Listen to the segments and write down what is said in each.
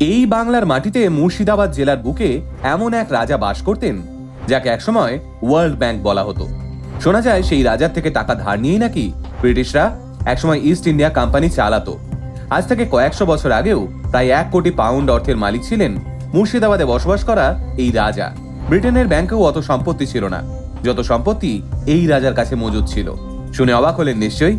এই বাংলার মাটিতে মুর্শিদাবাদ জেলার বুকে এমন এক রাজা বাস করতেন, যাকে একসময় ওয়ার্ল্ড ব্যাংক বলা হতো। শোনা যায় সেই রাজার থেকে টাকা ধার নিয়েই নাকি ব্রিটিশরা একসময় ইস্ট ইন্ডিয়া কোম্পানি চালাতো। আজ থেকে কয়েকশো বছর আগেও প্রায় এক কোটি পাউন্ড অর্থের মালিক ছিলেন মুর্শিদাবাদে বসবাস করা এই রাজা। ব্রিটেনের ব্যাংকেও অত সম্পত্তি ছিল না। যত সম্পত্তি এই রাজার কাছে মজুদ ছিল। শুনে অবাক হলেন নিশ্চয়ই?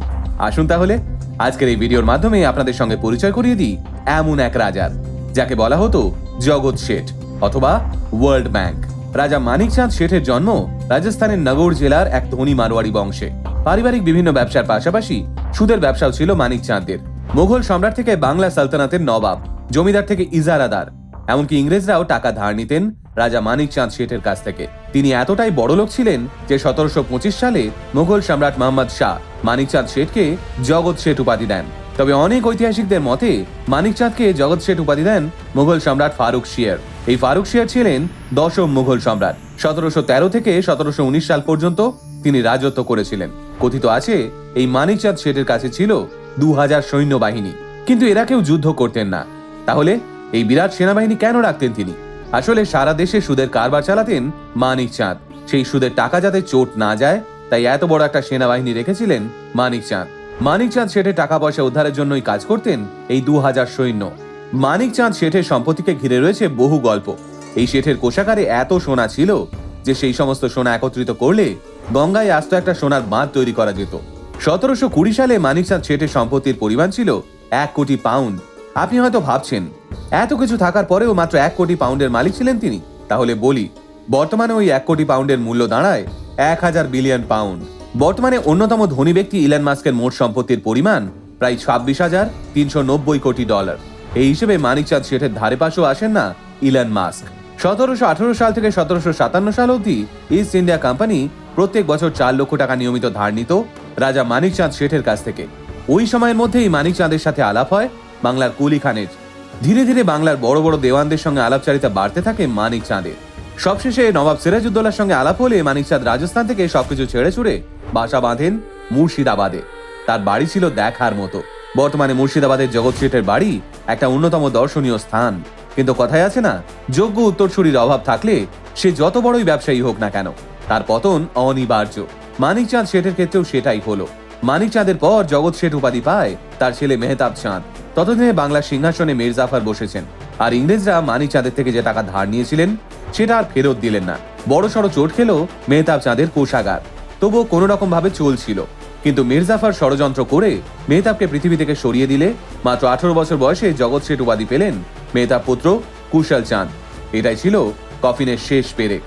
আসুন তাহলে, আজকের এই ভিডিওর মাধ্যমে আপনাদের সঙ্গে পরিচয় করিয়ে দিই এমন এক রাজার। যাকে বলা হতো জগৎ শেঠ অথবা ওয়ার্ল্ড ব্যাংক রাজা মানিকচাঁদ শেঠের জন্ম রাজস্থানের নগর জেলার এক ধনী মারোয়াড়ি বংশে। পারিবারিক বিভিন্ন ব্যবসার পাশাপাশি সুদের ব্যবসাও ছিল মানিকচাঁদের মুঘল সম্রাট থেকে বাংলা সালতানাতের নবাব, জমিদার থেকে ইজারাদার। এমনকি ইংরেজরাও টাকা ধার নিতেন রাজা মানিকচাঁদ শেঠের কাছ থেকে। তিনি এতটাই বড়লোক ছিলেন যে সতেরোশো পঁচিশ সালে মুঘল সম্রাট মোহাম্মদ শাহ মানিকচাঁদ শেঠকে জগৎ শেঠ উপাধি দেন। তবে অনেক ঐতিহাসিকদের মতে মানিকচাঁদকে জগৎ শেঠ উপাধি দেন মুঘল সম্রাট ফারুক শিয়ার। এই ফারুক শিয়ার ছিলেন দশম মুঘল সম্রাট। সতেরোশো তেরো থেকে সতেরোশো উনিশ সাল পর্যন্ত তিনি রাজত্ব করেছিলেন। কথিত আছে, এই মানিকচাঁদ শেঠের কাছে ছিল দু হাজার সৈন্যবাহিনী। কিন্তু এরা কেউ যুদ্ধ করতেন না। তাহলে এই বিরাট সেনাবাহিনী কেন রাখতেন তিনি? আসলে সারা দেশে সুদের কারবার চালাতেন মানিক চাঁদ। সেই সুদের টাকা যাতে চোট না যায়, তাই এত বড় একটা সেনাবাহিনী রেখেছিলেন মানিক চাঁদ। মানিক চাঁদ শেঠের টাকা পয়সা উদ্ধারের জন্যই কাজ করতেন এই দু হাজার সৈন্য। মানিক চাঁদ শেঠের সম্পত্তিকে ঘিরে রয়েছে বহু গল্প। এই শেঠের কোষাগারে এত সোনা ছিল যে সেই সমস্ত সোনা একত্রিত করলে গঙ্গায় আস্ত একটা সোনার বাঁধ তৈরি করা যেত। সতেরোশো কুড়ি সালে মানিকচাঁদ শেঠের সম্পত্তির পরিমাণ ছিল এক কোটি পাউন্ড। আপনি হয়তো ভাবছেন, এত কিছু থাকার পরেও মাত্র এক কোটি পাউন্ডের মালিক ছিলেন তিনি। তাহলে বলি, বর্তমানে ওই এক কোটি পাউন্ডের মূল্য দাঁড়ায় এক হাজার বিলিয়ন পাউন্ড। বর্তমানে অন্যতম ধনী ব্যক্তি ইলন মাস্কের মোট সম্পত্তির পরিমাণ প্রায় ছাব্বিশ হাজার তিনশো নব্বই কোটি ডলার। এই হিসেবে মানিকচাঁদ শেঠের ধারে পাশেও আসেন না ইলন মাস্ক। সতেরোশো আঠারো সাল থেকে সতেরোশো সাতান্ন সাল অবধি ইস্ট ইন্ডিয়া কোম্পানি প্রত্যেক বছর চার লক্ষ টাকা নিয়মিত ধার নিত রাজা মানিকচাঁদ শেঠের কাছ থেকে। ওই সময়ের মধ্যেই মানিকচাঁদের সাথে আলাপ হয় বাংলার কুলি খানের ধীরে ধীরে বাংলার বড় বড় দেওয়ানদের সঙ্গে আলাপচারিতা বাড়তে থাকে মানিক চাঁদের সবশেষে নবাব সিরাজউদ্দৌলার সঙ্গে আলাপ হলে মানিকচাঁদ রাজস্থান থেকে সবকিছু ছেড়ে ছুড়ে বাসা বাঁধেন মুর্শিদাবাদে। তার বাড়ি ছিল দেখার মতো। বর্তমানে মুর্শিদাবাদের জগৎ শেঠের বাড়ি একটা অন্যতম দর্শনীয় স্থান। কিন্তু কথায় আছে না, যোগ্য উত্তরসূরির অভাব থাকলে সে যত বড়ই ব্যবসায়ী হোক না কেন, তার পতন অনিবার্য। মানিকচাঁদ শেঠের ক্ষেত্রেও সেটাই হলো। মানিকচাঁদের পর জগৎ শেঠ উপাধি পায় তার ছেলে মেহতাব চাঁদ। ততদিনে বাংলার সিংহাসনে মীর জাফর বসেছেন। আর ইংরেজরা মানিকচাঁদের থেকে যে টাকা ধার নিয়েছিলেন সেটা আর ফেরত দিলেন না। বড় সড়ো চোট খেলো মেহতাব চাঁদের কোষাগার। তবুও কোনো রকম ভাবে চলছিল। কিন্তু মির্জাফার ষড়যন্ত্র করে মেহতাবকে পৃথিবী থেকে সরিয়ে দিলে মাত্র আঠারো বছর বয়সে জগৎ শেঠ উপাধি পেলেন মেহতাব পুত্র কুশল চাঁদ। এটাই ছিল কফিনের শেষ পেরে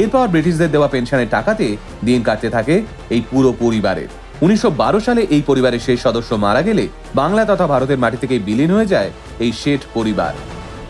এরপর ব্রিটিশদের দেওয়া পেনশনের টাকাতে দিন কাটতে থাকে এই পুরো পরিবারের। উনিশশো বারো সালে এই পরিবারের শেষ সদস্য মারা গেলে বাংলা তথা ভারতের মাটি থেকে বিলীন হয়ে যায় এই শেঠ পরিবার।